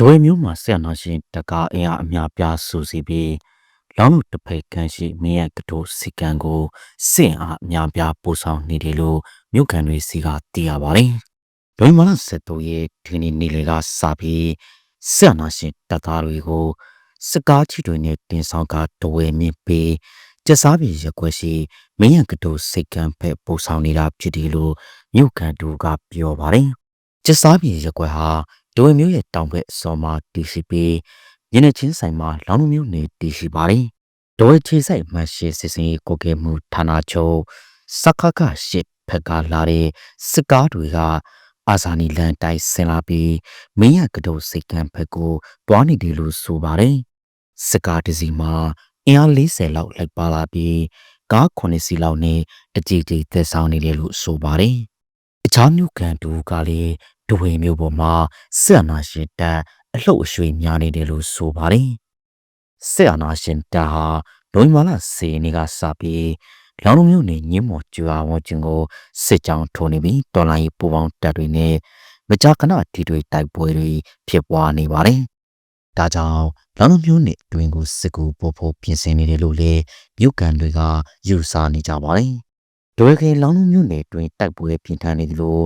ဒွေမျိုးမှာဆက်နာရှင်တကားအင်အားအများပြားစုစည်းပြီးလောင်းလို့တစ်ဖက်ခန်းရှိမင်းရဲ့ကတိုးစီကံကိုစင့်အားအများပြားပို့ဆောင်နေတယ်လို့မြို့ကန်တွေစီကသိရပါတယ်။ဒွေမလာဆက်တို့ရဲ့ဒီနေ့နေလေကစပြီးဆက်နာရှင်တကားတွေကိုစကားချီတွေနဲ့တင်ဆောင်ကဒွေမြင့်ပြီးကျစားပြည်ရက်ွက်ရှိမင်းရဲ့ကတိုးစိတ်ကံဖက်ပို့ဆောင်နေတာဖြစ်တယ်လို့မြို့ကန်တို့ကပြောပါတယ်။ကျစားပြည်ရက်ွက်ဟာ ဒိုဝေမျိုးရဲ့တောင်ဘက်အစော်မှာတည်ရှိပြီးညနေချင်းဆိုင်မှာလောင်လူမျိုးနေတည်ရှိပါတယ်။ဒိုဝေချေဆိုင်မှရှိစစ်စင်ရေးကိုကဲမှုဌာနချုပ်စခခရှစ်ဖက်ကလာတဲ့စစ်ကားတွေကအာဇာနီလန်တိုင်းဆင်လာပြီးမင်းရကတုတ်စိတ်ကံဖက်ကိုတွားနေတယ်လို့ဆိုပါတယ်။စစ်ကားတစ်စီးမှာအင်အား40လောက်လိုက်ပါလာပြီးကား9စီးလောက်နဲ့တကြည်ကြည်သက်ဆောင်နေတယ်လို့ဆိုပါတယ်။အခြားမျိုးကန်တူကလည်း ဒဝေမျိုးပေါ်မှာဆက်အနာရှင်တပ်အလှုပ်အရွှေများနေတယ်လို့ဆိုပါတယ်။ဆက်အနာရှင်တပ်ဟာနိုဝင်ဘာလ10ရက်နေ့ကစပြီးလောင်လုံးမျိုးနေညင်းမော်ကျွာဝန်းကျင်ကိုစစ်ကြောင်းထိုးနေပြီးတော်လိုင်းပူပေါင်းတပ်တွေနဲ့မကြာခဏဒီတွေတိုက်ပွဲတွေဖြစ်ပွားနေပါတယ်။ဒါကြောင့်လောင်လုံးမျိုးနေတွင်ကိုစစ်ကူပို့ဖို့ပြင်ဆင်နေတယ်လို့လည်းမြို့ကန်တွေကယူဆနေကြပါတယ်။ ဒွေခေလောင်လုံးမျိုးနယ်တွင်တိုက်ပွဲပြင်းထန်နေသလို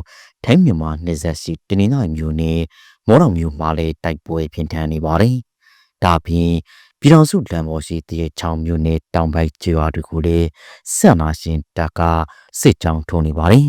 ထိုင်းမြန်မာနယ်စပ်ရှိတနင်္လာရီမြို့နယ်မော်တော်မြို့မှာလည်းတိုက်ပွဲပြင်းထန်နေပါတယ်။ဒါပြင် ပြည်တော်စုလမ်းပေါ်ရှိတရေချောင်းမြို့နယ်တောင်ပိုင်းကျွာတွေကိုလည်းဆက်နာရှင်တပ်ကစစ်ကြောင်းထုံနေပါတယ်